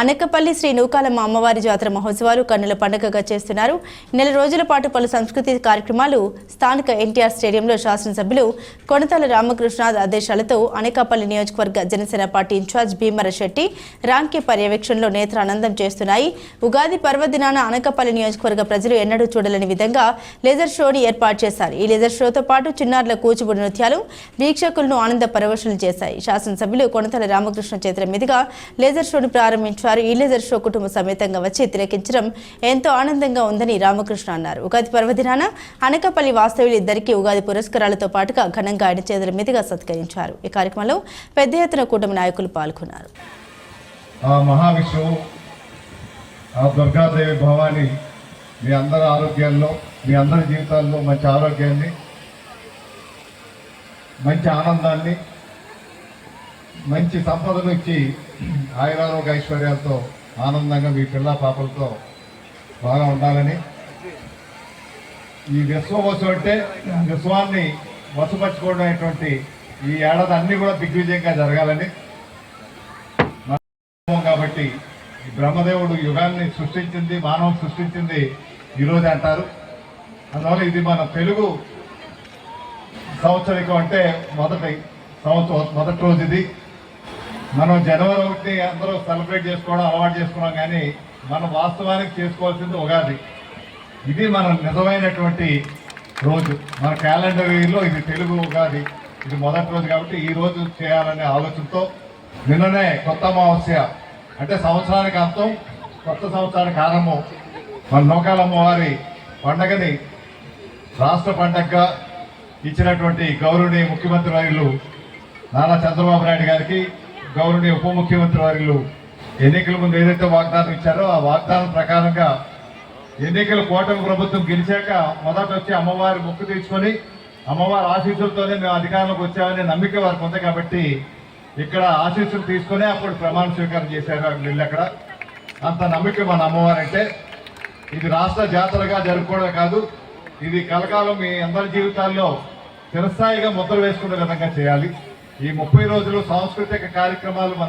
అనకపల్లి శ్రీ నూకాలమ్మ అమ్మవారి జాతర మహోత్సవాలు కన్నుల పండుగగా చేస్తున్నారు. నెల రోజుల పాటు పలు సంస్కృతి కార్యక్రమాలు స్థానిక ఎన్టీఆర్ స్టేడియంలో శాసనసభ్యులు కొనతాల రామకృష్ణాథ్ ఆదేశాలతో అనకాపల్లి నియోజకవర్గ జనసేన పార్టీ ఇన్ఛార్జ్ భీమర శెట్టి రాంకి పర్యవేక్షణలో నేత్రానందం చేస్తున్నాయి. ఉగాది పర్వదినాన అనకాపల్లి నియోజకవర్గ ప్రజలు ఎన్నడూ చూడలేని విధంగా లేజర్ షోని ఏర్పాటు చేశారు. ఈ లేజర్ షోతో పాటు చిన్నారుల కూచిపూడి నృత్యాలు వీక్షకులను ఆనంద పరవశులు చేశాయి. శాసనసభ్యులు కొనతల రామకృష్ణ చేతుల మీదుగా లేజర్ షోను ప్రారంభించారు. ఈ లేజర్ షో కుటుంబ సమేతంగా వచ్చి తిలకించడం ఎంతో ఆనందంగా ఉందని రామకృష్ణ అన్నారు. ఉగాది పర్వదినాన అనకాపల్లి వాస్తవ్యులు ఇద్దరికీ ఉగాది పురస్కారాలతో పాటుగా ఘనంగా ఆయన చేతుల మీదుగా సత్కరించారు. ఈ కార్యక్రమంలో పెద్ద ఎత్తున కూటమి నాయకులు పాల్గొన్నారు. మహావిష్ణువు ఆ దుర్గాదేవి భవాని మీ అందరి ఆరోగ్యాల్లో మీ అందరి జీవితాల్లో మంచి ఆరోగ్యాన్ని మంచి ఆనందాన్ని మంచి సంపదను ఇచ్చి ఆయురారోగ్య ఐశ్వర్యాలతో ఆనందంగా మీ పిల్ల పాపలతో బాగా ఉండాలని. ఈ విశ్వవసు అంటే విశ్వాన్ని వసపరచుకోవడం అనేటువంటి ఈ ఏడాది అన్నీ కూడా దిగ్విజయంగా జరగాలని. కాబట్టి బ్రహ్మదేవుడు యుగాన్ని సృష్టించింది మానవం సృష్టించింది ఈరోజు అంటారు. అందువల్ల ఇది మన తెలుగు సంవత్సరికం అంటే మొదటి సంవత్సరం మొదటి రోజు ఇది. మనం జనవరి ఒకటి అందరూ సెలబ్రేట్ చేసుకోవడం అలవాటు చేసుకున్నాం కానీ మనం వాస్తవానికి చేసుకోవాల్సింది ఉగాది. ఇది మన నిజమైనటువంటి రోజు. మన క్యాలెండర్ ఇయర్లో ఇది తెలుగు ఉగాది. ఇది మొదటి రోజు కాబట్టి ఈ రోజు చేయాలనే ఆలోచనతో నిన్ననే కొత్త అమావాస్య అంటే సంవత్సరానికి అంతం కొత్త సంవత్సరానికి ఆరంభం. మన నౌకాలమ్మ అమ్మవారి పండగని రాష్ట్ర పండగగా ఇచ్చినటువంటి గౌరవనీయ ముఖ్యమంత్రి రైలు నారా చంద్రబాబు నాయుడు గారికి గౌరవనీయ ఉప ముఖ్యమంత్రి వారిలు ఎన్నికల ముందు ఏదైతే వాగ్దానం ఇచ్చారో ఆ వాగ్దానం ప్రకారంగా ఎన్నికల కూటమి ప్రభుత్వం గెలిచాక మొదట వచ్చి అమ్మవారి మొక్కు తీర్చుకొని అమ్మవారి ఆశీస్సులతోనే మేము అధికారంలోకి వచ్చామనే నమ్మిక వారికి ఉంది కాబట్టి ఇక్కడ ఆశీస్సులు తీసుకొని అప్పుడు ప్రమాణ స్వీకారం చేశారు వీళ్ళు అక్కడ. అంత నమ్మిక మన అమ్మవారు అంటే ఇది రాష్ట్ర జాతరగా జరుపుకోవడం కాదు ఇది కలకాలం మీ అందరి జీవితాల్లో చిరస్థాయిగా ముద్ర వేసుకునే విధంగా చేయాలి. ఈ ముప్పై రోజులు సాంస్కృతిక కార్యక్రమాలు మన